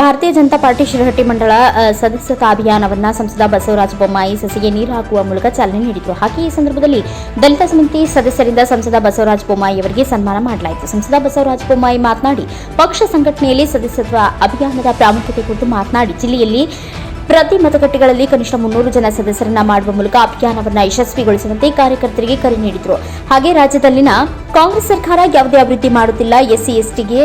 ಭಾರತೀಯ ಜನತಾ ಪಾರ್ಟಿ ಶಿರಹಟ್ಟಿ ಮಂಡಳ ಸದಸ್ಯತಾ ಅಭಿಯಾನವನ್ನ ಸಂಸದ ಬಸವರಾಜ ಬೊಮ್ಮಾಯಿ ಸಸಿಗೆ ನೀರು ಹಾಕುವ ಮೂಲಕ ಚಾಲನೆ ನೀಡಿತು ಹಾಗೆ ಈ ಸಂದರ್ಭದಲ್ಲಿ ದಲಿತ ಸಮಿತಿ ಸದಸ್ಯರಿಂದ ಸಂಸದ ಬಸವರಾಜ ಬೊಮ್ಮಾಯಿ ಅವರಿಗೆ ಸನ್ಮಾನ ಮಾಡಲಾಯಿತು. ಸಂಸದ ಬಸವರಾಜ ಬೊಮ್ಮಾಯಿ ಮಾತನಾಡಿ, ಪಕ್ಷ ಸಂಘಟನೆಯಲ್ಲಿ ಸದಸ್ಯತ್ವ ಅಭಿಯಾನದ ಪ್ರಾಮುಖ್ಯತೆ ಕುರಿತು ಮಾತನಾಡಿ, ಜಿಲ್ಲೆಯಲ್ಲಿ ಪ್ರತಿ ಮತಗಟ್ಟೆಗಳಲ್ಲಿ ಕನಿಷ್ಠ ಮುನ್ನೂರು ಜನ ಸದಸ್ಯರನ್ನ ಮಾಡುವ ಮೂಲಕ ಅಭಿಯಾನವನ್ನು ಯಶಸ್ವಿಗೊಳಿಸುವಂತೆ ಕಾರ್ಯಕರ್ತರಿಗೆ ಕರೆ ನೀಡಿದರು. ಹಾಗೆ ರಾಜ್ಯದಲ್ಲಿನ ಕಾಂಗ್ರೆಸ್ ಸರ್ಕಾರ ಯಾವುದೇ ಅಭಿವೃದ್ಧಿ ಮಾಡುತ್ತಿಲ್ಲ. ಎಸ್ಸಿ, ಎಸ್ಟಿಗೆ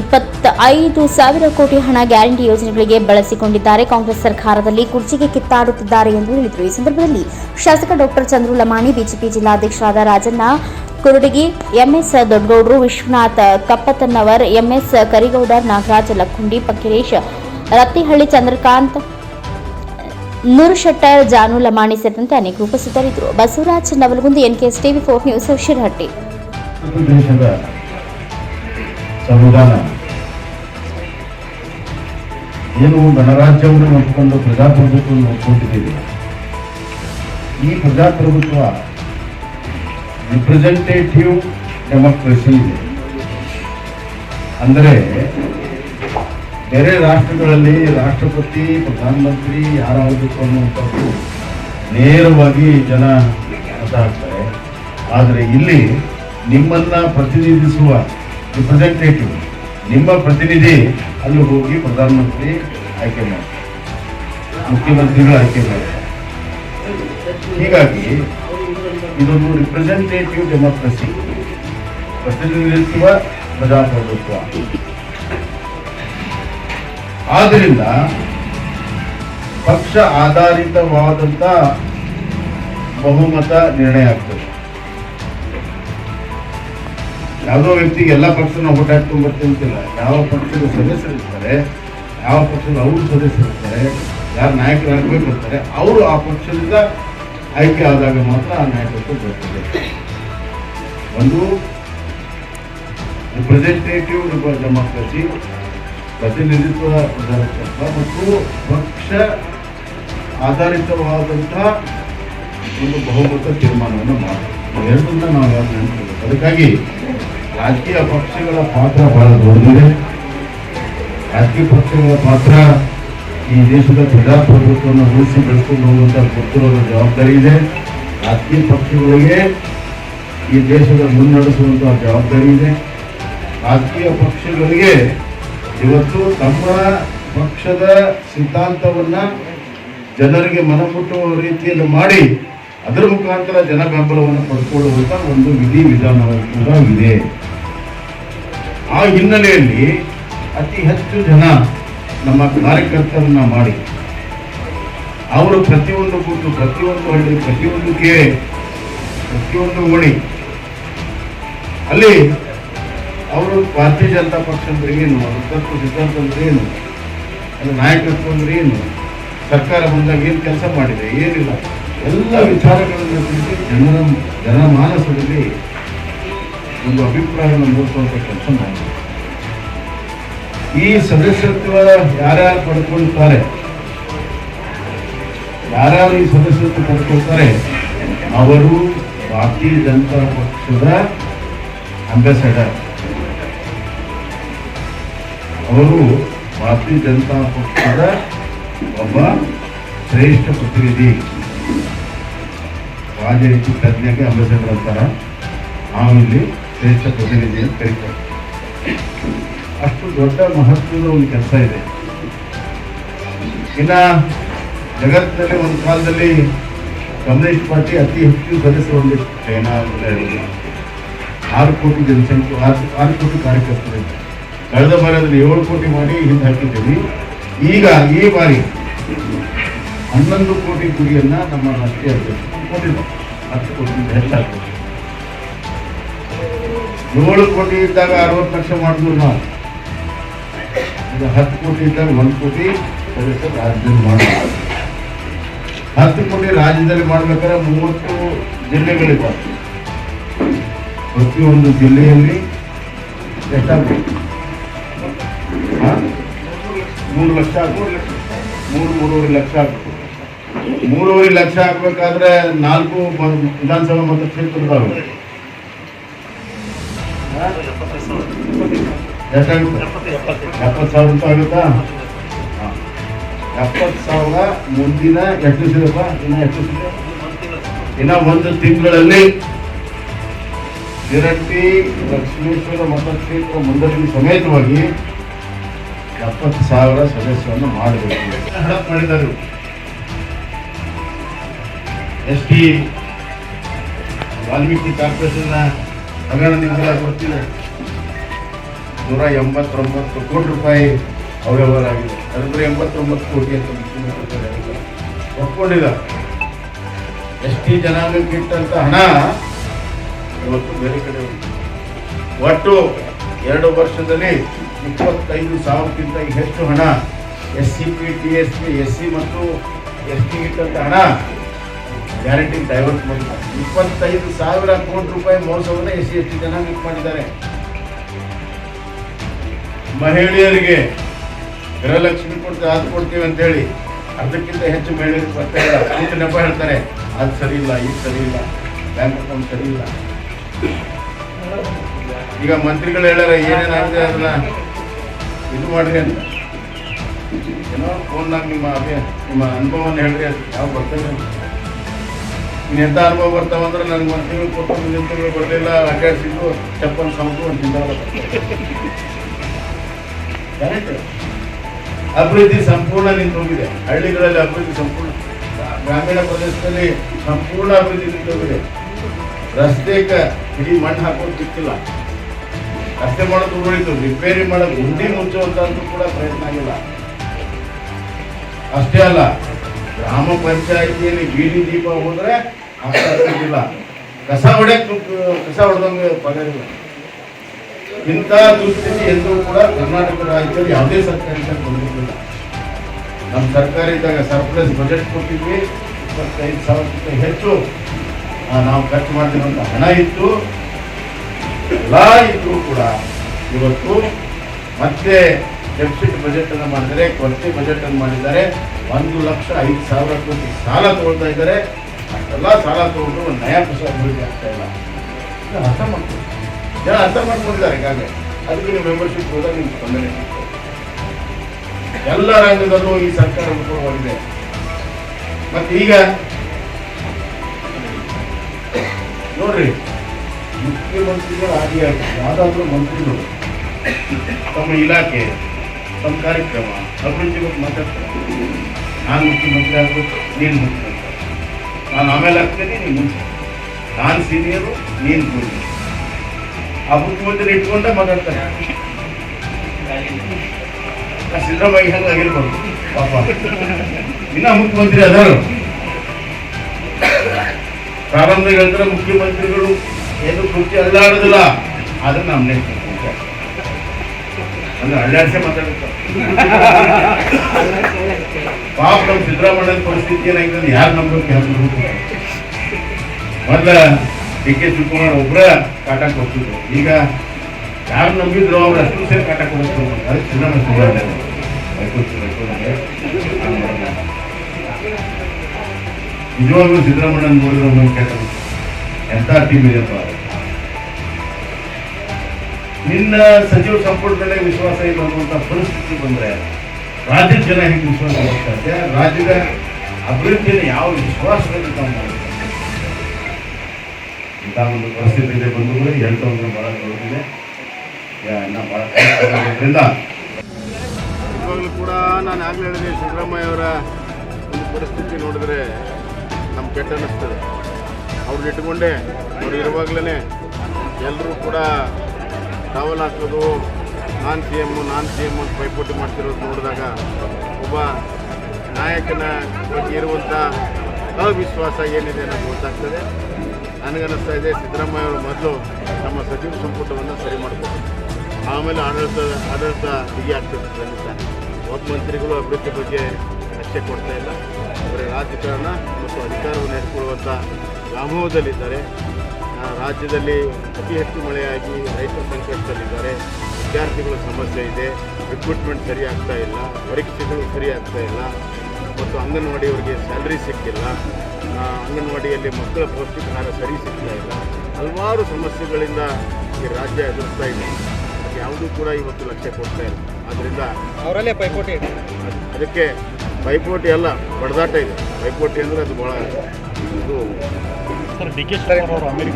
ಇಪ್ಪತ್ತೈದು ಸಾವಿರ ಕೋಟಿ ಹಣ ಗ್ಯಾರಂಟಿ ಯೋಜನೆಗಳಿಗೆ ಬಳಸಿಕೊಂಡಿದ್ದಾರೆ. ಕಾಂಗ್ರೆಸ್ ಸರ್ಕಾರದಲ್ಲಿ ಕುರ್ಚಿಗೆ ಕಿತ್ತಾಡುತ್ತಿದ್ದಾರೆ ಎಂದು ಹೇಳಿದರು. ಈ ಸಂದರ್ಭದಲ್ಲಿ ಶಾಸಕ ಡಾಕ್ಟರ್ ಚಂದ್ರು ಲಮಾಣಿ, ಬಿಜೆಪಿ ಜಿಲ್ಲಾಧ್ಯಕ್ಷರಾದ ರಾಜಣ್ಣ ಕುರುಡಗಿ, ಎಂಎಸ್ ದೊಡ್ಡಗೌಡರು, ವಿಶ್ವನಾಥ್ ಕಪ್ಪತ್ತನ್ನವರ್ ಎಂಎಸ್ ಕರಿಗೌಡರ್, ನಾಗರಾಜ್ ಲಕ್ಕುಂಡಿ ಪಕ್ಕಿರೇಶ್ ರತ್ತಿಹಳ್ಳಿ, ಚಂದ್ರಕಾಂತ್ ನೂರು ಶೆಟ್ಟರ್ ಜಾನು ಲಮಾಣಿ ಸೇರಿದಂತೆ ಅನೇಕ ಉಪಸ್ಥಿತರಿದ್ದರು. Basavaraj Navalagundi, NKS TV four news, Shirahatti. ಸಂವಿಧಾನ. ಏನು ಗಣರಾಜ್ಯವನ್ನು ನೋಡಿಕೊಂಡು ಪ್ರಜಾಪ್ರಭುತ್ವವನ್ನು ನೋಡ್ಕೊಂಡಿದ್ದೀವಿ ಈ ಪ್ರಜಾಪ್ರಭುತ್ವ ರಿಪ್ರೆಸೆಂಟೇಟಿವ್ ಡೆಮೋಕ್ರಸಿ ಇದೆ. ಅಂದರೆ ಬೇರೆ ರಾಷ್ಟ್ರಗಳಲ್ಲಿ ರಾಷ್ಟ್ರಪತಿ, ಪ್ರಧಾನಮಂತ್ರಿ ಯಾರಾಗಬೇಕು ಅನ್ನುವಂಥದ್ದು ನೇರವಾಗಿ ಜನ ಮಾತಾಡ್ತಾರೆ. ಆದರೆ ಇಲ್ಲಿ ನಿಮ್ಮನ್ನು ಪ್ರತಿನಿಧಿಸುವ ರಿಪ್ರೆಸೆಂಟೇಟಿವ್ ನಿಮ್ಮ ಪ್ರತಿನಿಧಿ ಅಲ್ಲಿ ಹೋಗಿ ಪ್ರಧಾನಮಂತ್ರಿ ಆಯ್ಕೆ ಮಾಡ್ತಾರೆ. ಮುಖ್ಯಮಂತ್ರಿಗಳು ಆಯ್ಕೆ ಮಾಡ್ತಾರೆ. ಹೀಗಾಗಿ ಇದೊಂದು ರಿಪ್ರೆಸೆಂಟೇಟಿವ್ ಡೆಮೋಕ್ರಸಿ ಪ್ರತಿನಿಧಿಸುವ ಪ್ರಜಾಪ್ರಭುತ್ವ. ಆದ್ದರಿಂದ ಪಕ್ಷ ಆಧಾರಿತವಾದಂತ ಬಹುಮತ ನಿರ್ಣಯ ಆಗ್ತದೆ. ಯಾವುದೋ ವ್ಯಕ್ತಿಗೆ ಎಲ್ಲ ಪಕ್ಷನ ಓಟ್ ಹಾಕ್ಕೊಂಡು ಬರ್ತಿರ್ತಿಲ್ಲ ಯಾವ ಪಕ್ಷದ ಸದಸ್ಯರಿರ್ತಾರೆ ಯಾವ ಪಕ್ಷದ ಅವರು ಸದಸ್ಯರಿರ್ತಾರೆ ಯಾರು ನಾಯಕರಾಗಬೇಕಿರ್ತಾರೆ ಅವರು ಆ ಪಕ್ಷದಿಂದ ಆಯ್ಕೆ ಆದಾಗ ಮಾತ್ರ ಆ ನಾಯಕತ್ವ ಬರ್ತದೆ. ಒಂದು ರಿಪ್ರೆಸೆಂಟೇಟಿವ್ ಡೆಮೋಕ್ರಸಿ ಪ್ರತಿನಿಧಿತ್ವ ಮತ್ತು ಪಕ್ಷ ಆಧಾರಿತವಾದಂಥ ಒಂದು ಬಹುಮತ ತೀರ್ಮಾನವನ್ನು ಮಾಡಿ. ಎರಡನ್ನ ನಾವು ಯಾರು ಅದಕ್ಕಾಗಿ ರಾಜಕೀಯ ಪಕ್ಷಗಳ ಪಾತ್ರ ಬಹಳ ದೊಡ್ಡದಿದೆ. ರಾಜಕೀಯ ಪಕ್ಷಗಳ ಪಾತ್ರ ಈ ದೇಶದ ಪ್ರಜಾಪ್ರಭುತ್ವವನ್ನು ಉಳಿಸಿ ಬೆಳೆಸ್ಕೊಂಡು ಹೋಗುವಂಥ ಗೊತ್ತಿರುವ ಜವಾಬ್ದಾರಿ ಇದೆ. ರಾಜಕೀಯ ಪಕ್ಷಗಳಿಗೆ ಈ ದೇಶದ ಮುನ್ನಡೆಸುವಂಥ ಜವಾಬ್ದಾರಿ ಇದೆ. ರಾಜಕೀಯ ಪಕ್ಷಗಳಿಗೆ ಇವತ್ತು ತಮ್ಮ ಪಕ್ಷದ ಸಿದ್ಧಾಂತವನ್ನ ಜನರಿಗೆ ಮನಮುಟ್ಟುವ ರೀತಿಯಲ್ಲಿ ಮಾಡಿ ಅದರ ಮುಖಾಂತರ ಜನ ಬೆಂಬಲವನ್ನು ಪಡ್ಕೊಳ್ಳುವಂತ ಒಂದು ವಿಧಿ ವಿಧಾನವೂ ಕೂಡ ಇದೆ. ಆ ಹಿನ್ನೆಲೆಯಲ್ಲಿ ಅತಿ ಹೆಚ್ಚು ಜನ ನಮ್ಮ ಕಾರ್ಯಕರ್ತರನ್ನ ಮಾಡಿ ಅವರು ಪ್ರತಿಯೊಂದು ಕೂತು ಪ್ರತಿಯೊಂದು ಹಳ್ಳಿ, ಪ್ರತಿಯೊಂದು ಕೇಳಿ ಪ್ರತಿಯೊಂದು ಓಣಿ ಅಲ್ಲಿ ಅವರು ಭಾರತೀಯ ಜನತಾ ಪಕ್ಷ ಅಂದ್ರೆ ಏನು? ತತ್ವ ಸಿದ್ಧಾಂತ ಅಂದ್ರೆ ಏನು? ಅದು ನಾಯಕತ್ವ ಅಂದ್ರೆ ಏನು? ಸರ್ಕಾರ ಬಂದಾಗ ಏನು ಕೆಲಸ ಮಾಡಿದೆ? ಏನಿಲ್ಲ. ಎಲ್ಲ ವಿಚಾರಗಳನ್ನು ತಿಳಿಸಿ ಜನರ ಜನಮಾನಸದಲ್ಲಿ ಒಂದು ಅಭಿಪ್ರಾಯವನ್ನು ಮೂಡಿಸುವಂತ ಕೆಲಸ ಮಾಡಿದೆ. ಈ ಸದಸ್ಯತ್ವ ಯಾರ್ಯಾರು ಪಡ್ಕೊಳ್ತಾರೆ? ಯಾರ್ಯಾರು ಈ ಸದಸ್ಯತ್ವ ಪಡ್ಕೊಳ್ತಾರೆ? ಅವರು ಭಾರತೀಯ ಜನತಾ ಪಕ್ಷದ ಅಂಬಾಸಡರ್. ಅವರು ಭಾರತೀಯ ಜನತಾ ಪಕ್ಷದ ಒಬ್ಬ ಶ್ರೇಷ್ಠ ಪ್ರತಿನಿಧಿ. ರಾಜನೀತಿ ತಜ್ಞಗೆ ಅಂಬೇಡ್ಕರ್ ಅಂತಾರ. ಇಲ್ಲಿ ಶ್ರೇಷ್ಠ ಪ್ರತಿನಿಧಿ ಅಂತ ಕರೀತಾರೆ ಅಷ್ಟು ದೊಡ್ಡ ಮಹತ್ವದ ಒಂದು ಕೆಲಸ ಇದೆ. ಇನ್ನು ಜಗತ್ತಿನಲ್ಲಿ ಒಂದು ಕಾಲದಲ್ಲಿ ಕಮ್ಯುನಿಸ್ಟ್ ಪಾರ್ಟಿ ಅತಿ ಹೆಚ್ಚು ಸದಸ್ಯರು ಹೊಂದಿತ್ತು ಚೈನಾ ಆರು ಕೋಟಿ ಜನಸಂಖ್ಯೆ, ಆರು ಆರು ಕೋಟಿ ಕಾರ್ಯಕರ್ತರು ಕಳೆದ ಬಾರಿ ಅದನ್ನು ಏಳು ಕೋಟಿ ಮಾಡಿ ಹಿಂದೆ ಹಾಕಿದ್ದೀವಿ. ಈಗ ಈ ಬಾರಿ ಹನ್ನೊಂದು ಕೋಟಿ ಗುರಿಯನ್ನು ನಮ್ಮ ರಾಷ್ಟ್ರೀಯ ಕೊಟ್ಟಿದ್ದಾರೆ ಹತ್ತು ಕೋಟಿಯಿಂದ ಹೆಚ್ಚಾಗ್ತದೆ ಏಳು ಕೋಟಿ ಇದ್ದಾಗ ಅರವತ್ತು ಲಕ್ಷ ಮಾಡಿದ್ರು ನಾವು ಈಗ ಹತ್ತು ಕೋಟಿ ಇದ್ದಾಗ ಒಂದು ಕೋಟಿ ರಾಜ್ಯದಲ್ಲಿ ಮಾಡಬೇಕು ಹತ್ತು ಕೋಟಿ ರಾಜ್ಯದಲ್ಲಿ ಮಾಡ್ಬೇಕಾದ್ರೆ ಮೂವತ್ತು ಜಿಲ್ಲೆಗಳಿದ್ದಾವೆ. ಪ್ರತಿಯೊಂದು ಜಿಲ್ಲೆಯಲ್ಲಿ ಎಷ್ಟಾಗಬೇಕು? ಮೂರು ಲಕ್ಷ ಮೂರು, ಮೂರುವರೆ ಲಕ್ಷ ಆಗ್ಬೇಕು. ಮೂರುವರೆ ಲಕ್ಷ ಆಗ್ಬೇಕಾದ್ರೆ ನಾಲ್ಕು ವಿಧಾನಸಭಾ ಮತಕ್ಷೇತ್ರದಾವೆ ಎಷ್ಟಾಗುತ್ತೆ? ಎಪ್ಪತ್ತು ಸಾವಿರ ರೂಪಾಯಿ ಆಗುತ್ತಾ? ಎಪ್ಪತ್ತು ಸಾವಿರ ಮುಂದಿನ ಎಷ್ಟು ಸಿಗಪ್ಪ ಇನ್ನ ಎಷ್ಟು ಸಿಗ ಇನ್ನ ಒಂದು ತಿಂಗಳಲ್ಲಿ ಶಿರಟ್ಟಿ ಲಕ್ಷ್ಮೇಶ್ವರ ಮತಕ್ಷೇತ್ರ ಮುಂದಿನ ಸಮೇತವಾಗಿ ಎಪ್ಪತ್ತು ಸಾವಿರ ಸದಸ್ಯರನ್ನು ಮಾಡಬೇಕು. ಹಡಪ್ ಮಾಡಿದರು. ಎಸ್ ಟಿ ವಾಲ್ಮೀಕಿ ಕಾರ್ಪೊರೇಷನ್ ಹಗರಣ ನಿಮ್ಗೆಲ್ಲ ಗೊತ್ತಿದೆ ನೂರ ಎಂಬತ್ತೊಂಬತ್ತು ಕೋಟಿ ರೂಪಾಯಿ ಅವ್ಯವಹಾರ ಆಗಿದೆ ಅದಂದ್ರೆ ಎಂಬತ್ತೊಂಬತ್ತು ಕೋಟಿ ಅಂತ ಮುಖ್ಯಮಂತ್ರಿ ಒಪ್ಕೊಂಡಿಲ್ಲ. ಎಸ್ ಟಿ ಜನಾಂಗಕ್ಕೆ ಇಟ್ಟಂತ ಹಣ ಇವತ್ತು ಬೇರೆ ಕಡೆ. ಒಟ್ಟು ಎರಡು ವರ್ಷದಲ್ಲಿ ಇಪ್ಪತ್ತೈದು ಸಾವಿರಕ್ಕಿಂತ ಹೆಚ್ಚು ಹಣ S C P T S P S C ಮತ್ತು ಎಸ್ ಟಿ ಇಟ್ಟಂತ ಹಣ, ಗ್ಯಾರಂಟಿ ಡೈವರ್ಟ್ ಮಾಡಿದ್ದಾರೆ. ಇಪ್ಪತ್ತೈದು ಸಾವಿರ ಕೋಟಿ ರೂಪಾಯಿ ಮೋಸವನ್ನು ಎಸ್ ಸಿ ಎಸ್ ಟಿ ಜನಾಂಗಕ್ಕೆ ಮಾಡಿದ್ದಾರೆ. ಮಹಿಳೆಯರಿಗೆ ಗೃಹಲಕ್ಷ್ಮಿ ಕೊಡ್ತೀವಿ ಅದು ಕೊಡ್ತೀವಿ ಅಂತ ಹೇಳಿ ಅರ್ಧಕ್ಕಿಂತ ಹೆಚ್ಚು ಮಹಿಳೆಯರಿಗೆ ಬರ್ತಾ ಇಲ್ಲ. ಅಂತ ನೆಪ ಹೇಳ್ತಾರೆ, ಅದು ಸರಿ ಇಲ್ಲ, ಇದು ಸರಿ ಇಲ್ಲ, ಬ್ಯಾಂಕ್ ಅಕೌಂಟ್ ಸರಿ ಇಲ್ಲ. ಈಗ ಮಂತ್ರಿಗಳು ಹೇಳ್ಯಾರ ಏನೇನಾಗಿದೆ ಅದನ್ನ? ಇದು ಮಾಡ್ರಿ ಅಂತ. ಏನೋ ಫೋನ್ನಾಗ ನಿಮ್ಮ ಅದೇ ನಿಮ್ಮ ಅನುಭವವನ್ನು ಹೇಳ್ರಿ ಯಾವ ಬರ್ತದೆ. ಇನ್ನು ಎಂಥ ಅನುಭವ ಬರ್ತಾವಂದ್ರೆ ನನಗೆ ಒಂದು ತಿಂಗಳು ಕೊಟ್ಟು ಮುಂದಿನ ತಿಂಗಳು ಬರಲಿಲ್ಲ, ಅಡ್ಡಾಡ್ಸಿದ್ದು ಚಪ್ಪನ್ ಸೌಂಡು ಒಂದು ತಿಂಗಳ ಕರೆಕ್ಟ್ ಅಭಿವೃದ್ಧಿ ಸಂಪೂರ್ಣ ನಿಂತು ಹೋಗಿದೆ ಹಳ್ಳಿಗಳಲ್ಲಿ ಅಭಿವೃದ್ಧಿ ಸಂಪೂರ್ಣ. ಗ್ರಾಮೀಣ ಪ್ರದೇಶದಲ್ಲಿ ಸಂಪೂರ್ಣ ಅಭಿವೃದ್ಧಿ ನಿಂತು ಹೋಗಿದೆ ರಸ್ತೆಗೆ ಇಡೀ ಮಣ್ಣು ಹಾಕೋದು ಸಿಕ್ಕಿಲ್ಲ. ರಸ್ತೆ ಮಾಡೋದು ಉಳಿತು ರಿಪೇರಿ ಮಾಡೋ ಗುಂಡಿ ಮುಚ್ಚುವಂತದ್ದು ಕೂಡ ಪ್ರಯತ್ನ ಆಗಿಲ್ಲ. ಅಷ್ಟೇ ಅಲ್ಲ, ಗ್ರಾಮ ಪಂಚಾಯತಿಯಲ್ಲಿ ಬೀದಿ ದೀಪ ಹೋದ್ರೆ ಆಗ್ತಿಲ್ಲ ಕಸ ಹೊಡ್ಯಕ್ ಕಸ ಹೊಡೆದಂಗೆ ಪಗಾರಿಲ್ಲ. ಇಂಥ ದುಸ್ಥಿತಿ ಎಂದೂ ಕೂಡ ಕರ್ನಾಟಕ ರಾಜ್ಯದಲ್ಲಿ ಯಾವುದೇ ಸರ್ಕಾರದಿಂದ ಬಂದಿರಲಿಲ್ಲ. ನಮ್ಮ ಸರ್ಕಾರ ಇದ್ದಾಗ ಸರ್ಪ್ಲಸ್ ಬಜೆಟ್ ಕೊಟ್ಟಿದ್ವಿ, ಇಪ್ಪತ್ತೈದು ಸಾವಿರಕ್ಕಿಂತ ಹೆಚ್ಚು ನಾವು ಖರ್ಚು ಮಾಡ್ತಿರುವಂಥ ಹಣ ಇತ್ತು. ಎಲ್ಲ ಇದ್ರೂ ಕೂಡ ಇವತ್ತು ಮತ್ತೆ ಡೆಫಿಸಿಟ್ ಬಜೆಟ್ ಅನ್ನು ಮಾಡಿದರೆ, ಕೊರತೆ ಬಜೆಟ್ ಅನ್ನು ಮಾಡಿದ್ದಾರೆ, ಒಂದು ಲಕ್ಷ ಐದು ಸಾವಿರ ಕೋಟಿ ಸಾಲ ತಗೊಳ್ತಾ ಇದ್ದಾರೆ. ಅಷ್ಟೆಲ್ಲ ಸಾಲ ತಗೊಂಡು ಒಂದು ನಯಾ ಪೈಸೆ ಅಭಿವೃದ್ಧಿ ಆಗ್ತಾ ಇಲ್ಲ. ಅರ್ಥ ಮಾಡ್ಕೊಂಡು ಜನ ಅರ್ಥ ಮಾಡ್ಕೊಂಡಿದ್ದಾರೆ ಈಗಾಗಲೇ. ಅದಕ್ಕೆ ನೀವು ಮೆಂಬರ್ಶಿಪ್ ಹೋದಾಗ ನಿಮ್ಗೆ ಸ್ಪಂದನೆ ಎಲ್ಲ ರಂಗದಲ್ಲೂ ಈ ಸರ್ಕಾರ ಉಪಯೋಗವಾಗಿದೆ. ಮತ್ತೆ ಈಗ ನೋಡ್ರಿ. ಮುಖ್ಯಮಂತ್ರಿಗಳು ಆಗಿಯಾಗಿ ಯಾವುದಾದ್ರೂ ಮಂತ್ರಿಗಳು ತಮ್ಮ ಇಲಾಖೆ, ತಮ್ಮ ಕಾರ್ಯಕ್ರಮ, ಅಭಿವೃದ್ಧಿ ಬಗ್ಗೆ ಮಾತಾಡ್ತಾರೆ ನಾನು ಮುಖ್ಯಮಂತ್ರಿ ಆಗ್ಬೇಕು ನೀನು ಮುಖ್ಯಮಂತ್ರಿ. ನಾನು ಆಮೇಲೆ ಆಗ್ತೇನೆ, ನೀನು ಮುಂಚೆ ನಾನು ಸೀನಿಯರು ನೀನು ಮುಂಚೆ ಆ ಮುಖ್ಯಮಂತ್ರಿ ಇಟ್ಕೊಂಡೆ ಮಾತಾಡ್ತಾರೆ. ಸಿದ್ದರಾಮಯ್ಯ ಹಂಗೆ ಆಗಿರ್ಬೋದು? ಪಾಪ. ಇನ್ನ ಮುಖ್ಯಮಂತ್ರಿ ಅದಾರು. ಪ್ರಾರಂಭ ಹೇಳಿದ್ರೆ ಮುಖ್ಯಮಂತ್ರಿಗಳು ಏನು ಕುರ್ಚಿ ಅಲ್ಲಾಡೋದಿಲ್ಲ. ಆದ್ರೆ ನಮ್ಮ ನೆಕ್ಸ್ಟ್ ಅಂದ್ರೆ ಅಳ್ಳಾಡ್ಸೆ ಮಾತಾಡುತ್ತಾರೆ ಪಾಪ ನಮ್ಮ ಸಿದ್ದರಾಮಯ್ಯನ ಪರಿಸ್ಥಿತಿ ಏನಾಗಿದೆ ಯಾರು ನಂಬಕ್ಕೆ ಯಾರು ಮೊದ್ಲ ಡಿ ಕೆ ಶಿವಕುಮಾರ್ ಒಬ್ಬರ ಕಾಟ ಕೊಡ್ತಿದ್ರು. ಈಗ ಯಾರು ನಂಬಿದ್ರು ಅವ್ರು ಅಷ್ಟು ಸೇರಿ ಕಾಟ ಕೊಡ್ತಾರೆ ಅದಕ್ಕೆ ಸಿದ್ದರಾಮಯ್ಯ ನಿಜವಾಗ್ಲೂ ಸಿದ್ದರಾಮಯ್ಯ ನೋಡಿದ್ರೆ ಒಂದು ಎಂಥ ಟೀಮ್ ಇದೆಯಪ್ಪ ನಿನ್ನ ಸಚಿವ ಸಂಪುಟದಲ್ಲೇ ವಿಶ್ವಾಸ ಇಲ್ಲ ಅನ್ನುವಂಥ ಪರಿಸ್ಥಿತಿ ಬಂದರೆ ರಾಜ್ಯದ ಜನ ಹೆಂಗೆ ವಿಶ್ವಾಸ ಮಾಡ್ತಾರೆ ರಾಜ್ಯದ ಅಭಿವೃದ್ಧಿಯನ್ನು ಯಾವ ವಿಶ್ವಾಸದಲ್ಲಿ ಇಂಥ ಒಂದು ಪರಿಸ್ಥಿತಿ ಇದೆ ಬಂಧುಗಳು ಹೇಳ್ತಾ ಗೌರವಿದೆ ಭಾಳ ಕಷ್ಟವಾಗಿರೋದ್ರಿಂದ ನಿಜವಾಗ್ಲೂ ಕೂಡ ನಾನು ಆಗಲೇ ಹೇಳಿದೆ ಸಿದ್ದರಾಮಯ್ಯ ಅವರ ಒಂದು ಪರಿಸ್ಥಿತಿ ನೋಡಿದ್ರೆ ನಮ್ಗೆ ಕೆಟ್ಟ ಅನ್ನಿಸ್ತದೆ. ಅವ್ರನ್ನ ಇಟ್ಕೊಂಡೆ ಅವ್ರು ಇರುವಾಗಲೇ ಎಲ್ಲರೂ ಕೂಡ ಟವಲ್ ಹಾಕೋದು ನಾನ್ ಸಿ ಎಮ್ಮು ನಾನ್ ಸಿ ಎಮ್ಮು ಪೈಪೋಟಿ ಮಾಡ್ತಿರೋದು ನೋಡಿದಾಗ ಒಬ್ಬ ನಾಯಕನ ಬಗ್ಗೆ ಇರುವಂಥ ಅವಿಶ್ವಾಸ ಏನಿದೆ ನಮ್ಗೆ ಗೊತ್ತಾಗ್ತದೆ. ನನಗನ್ನಿಸ್ತಾ ಇದೆ ಸಿದ್ದರಾಮಯ್ಯ ಅವರು ಮೊದಲು ನಮ್ಮ ಸಚಿವ ಸಂಪುಟವನ್ನು ಸರಿ ಮಾಡ್ಬೋದು ಆಮೇಲೆ ಆಡಳಿತ ಆಡಳಿತ ಬಿಗಿ ಆಗ್ತದೆ ಖಂಡಿತ ಮುಖ್ಯಮಂತ್ರಿಗಳು ಅಭಿವೃದ್ಧಿ ಬಗ್ಗೆ ಲಕ್ಷ್ಯ ಕೊಡ್ತಾ ಇಲ್ಲ. ಅವರ ರಾಜಕಾರಣ ಮತ್ತು ಅಧಿಕಾರವನ್ನು ನಡೆಸಿಕೊಳ್ಳುವಂಥ ವ್ಯಾಮೋಹದಲ್ಲಿದ್ದಾರೆ ರಾಜ್ಯದಲ್ಲಿ ಅತಿ ಹೆಚ್ಚು ಮಳೆಯಾಗಿ ರೈತರ ಸಂಕಷ್ಟದಲ್ಲಿದ್ದಾರೆ. ವಿದ್ಯಾರ್ಥಿಗಳ ಸಮಸ್ಯೆ ಇದೆ. ರಿಕ್ರೂಟ್ಮೆಂಟ್ ಸರಿ ಆಗ್ತಾ ಇಲ್ಲ. ಪರೀಕ್ಷೆಗಳು ಸರಿ ಆಗ್ತಾ ಇಲ್ಲ. ಮತ್ತು ಅಂಗನವಾಡಿಯವರಿಗೆ ಸ್ಯಾಲ್ರಿ ಸಿಕ್ಕಿಲ್ಲ. ಅಂಗನವಾಡಿಯಲ್ಲಿ ಮಕ್ಕಳ ಪೌಷ್ಟಿಕಾಹಾರ ಸರಿ ಸಿಗ್ತಾ ಇಲ್ಲ. ಹಲವಾರು ಸಮಸ್ಯೆಗಳಿಂದ ಈ ರಾಜ್ಯ ಎದುರಿಸ್ತಾ ಇದೆ. ಯಾವುದೂ ಕೂಡ ಇವತ್ತು ಲಕ್ಷ್ಯ ಕೊಡ್ತಾ ಇಲ್ಲ. ಆದ್ದರಿಂದ ಅವರಲ್ಲೇ ಪೈಪೋಟಿ ಅದ್- ಅದಕ್ಕೆ ಪೈಪೋಟಿ ಅಲ್ಲ ಬಡದಾಟ ಇದೆ. ಪೈಪೋಟಿ ಅಂದರೆ ಅದು ಭಾಳ ಇದು ಸರ್ ಡಿ ಕೆ ಶಿವಕುಮಾರ್ ಅವರು ಅಮೆರಿಕ